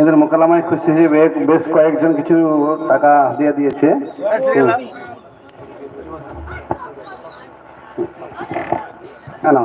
এদের মোকালামায় খুশি হয়ে বেশ কয়েকজন কিছু টাকা দিয়ে দিয়েছে। কেন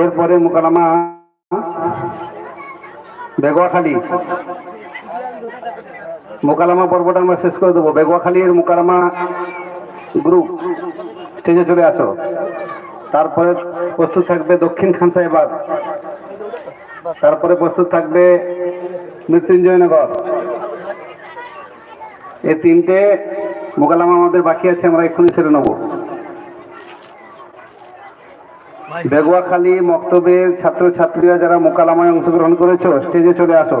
এরপরে মোকালামা বেগুয়াখালী। মোকালামা পর্বটা আমরা শেষ করে দেবো। বেগুয়াখালীর মোকালামা গ্রুপ। স্টেজে চলে আসো। তারপরে প্রস্তুত থাকবে দক্ষিণ খান সাহেবাদ। তারপরে প্রস্তুত থাকবে মৃত্যুঞ্জয়নগর। এই তিনটে মোকালামা আমাদের বাকি আছে, আমরা এক্ষুনি ছেড়ে নেব। বেগুয়াখালী মক্তবের ছাত্রছাত্রীরা যারা মোকালামায় অংশগ্রহণ করেছ, স্টেজে চলে আসো।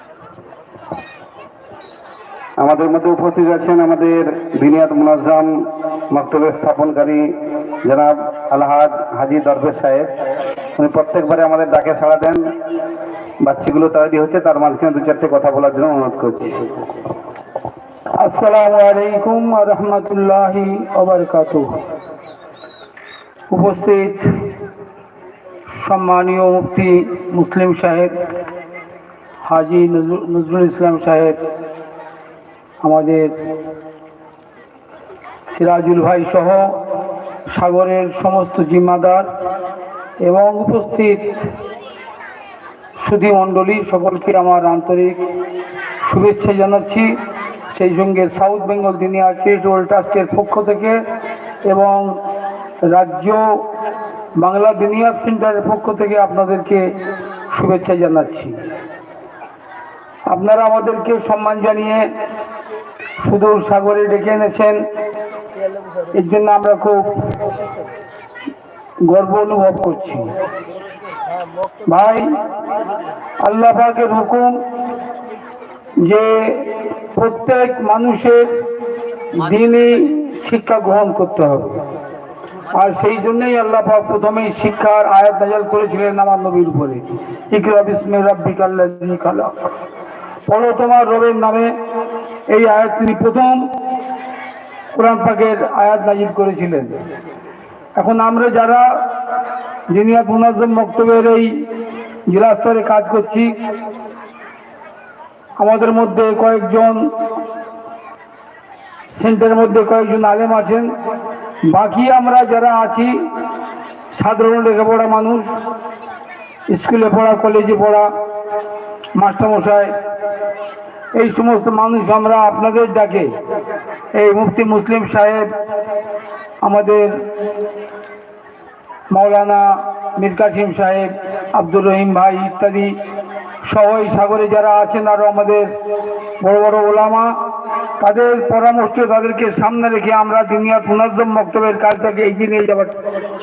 আমাদের মধ্যে উপস্থিত আছেন আমাদের বিনিয়াদ মুনাজ্জাম মক্তবের স্থাপনকারী জনাব আলহাজ হাজি দরবেশ সাহেব। উনি প্রত্যেকবারে আমাদের ডাকে সাড়া দেন। বাচ্চাগুলো তৈরি হচ্ছে, তার মাঝখানে দু চারটে কথা বলার জন্য অনুরোধ করছি। আসসালামু আলাইকুম রহমতুল্লাহি উপস্থিত সম্মানীয় মুফতি মুসলিম সাহেব, হাজি নজরুল ইসলাম সাহেব আমাদের সিরাজুল ভাই সহ সাগরের সমস্ত জিম্মাদার এবং উপস্থিত সুধী মণ্ডলী সকলকে আমার আন্তরিক শুভেচ্ছা জানাচ্ছি। সেই সঙ্গে সাউথ বেঙ্গল দিনিয়া চ্যারিটেবল ট্রাস্টের পক্ষ থেকে এবং রাজ্য বাংলা দিনিয়া সেন্টারের পক্ষ থেকে আপনাদেরকে শুভেচ্ছা জানাচ্ছি। আপনারা আমাদেরকে সম্মান জানিয়ে সুদূর সাগরে ডেকে এনেছেন। এর জন্য আমরা খুব গর্ব অনুভব করছি। ভাই, আল্লাহ পাকের হুকুম যে প্রত্যেক মানুষের দিনই শিক্ষা গ্রহণ করতে হবে। আর সেই জন্যই আল্লাহ পাক প্রথমেই শিক্ষার আয়াত নাজাল করেছিলেন আমার নবীর উপরে। ইকরা বিসমে রাব্বিক খালাক। পড়ো তোমার রবের নামে এই আয়াত তিনি প্রথম কোরআন পাকের আয়াত নাজিল করেছিলেন। এখন আমরা যারা জিনিয়াত মুনাজ্জম মক্তবের এই জেলা স্তরে কাজ করছি, আমাদের মধ্যে কয়েকজন সেন্টারের মধ্যে কয়েকজন আলেম আছেন, বাকি আমরা যারা আছি, সাধারণ লেখাপড়া মানুষ, স্কুলে পড়া, কলেজে পড়া, মাস্টারমশাই এই সমস্ত মানুষ আমরা আপনাদের ডাকে। এই মুফতি মুসলিম সাহেব, আমাদের মাওলানা মীর কাসিম সাহেব, আব্দুর রহিম ভাই ইত্যাদি সবাই সাগরে যারা আছেন আরও আমাদের বড় বড় ওলামা, তাদের পরামর্শ তাদেরকে সামনে রেখে আমরা দুনিয়ার পুনর্জম বক্তব্যের কাজটাকে এগিয়ে নিয়ে যাওয়ার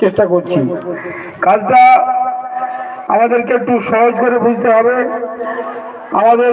চেষ্টা করছি। কাজটা আমাদেরকে একটু সহজ করে বুঝতে হবে। আমাদের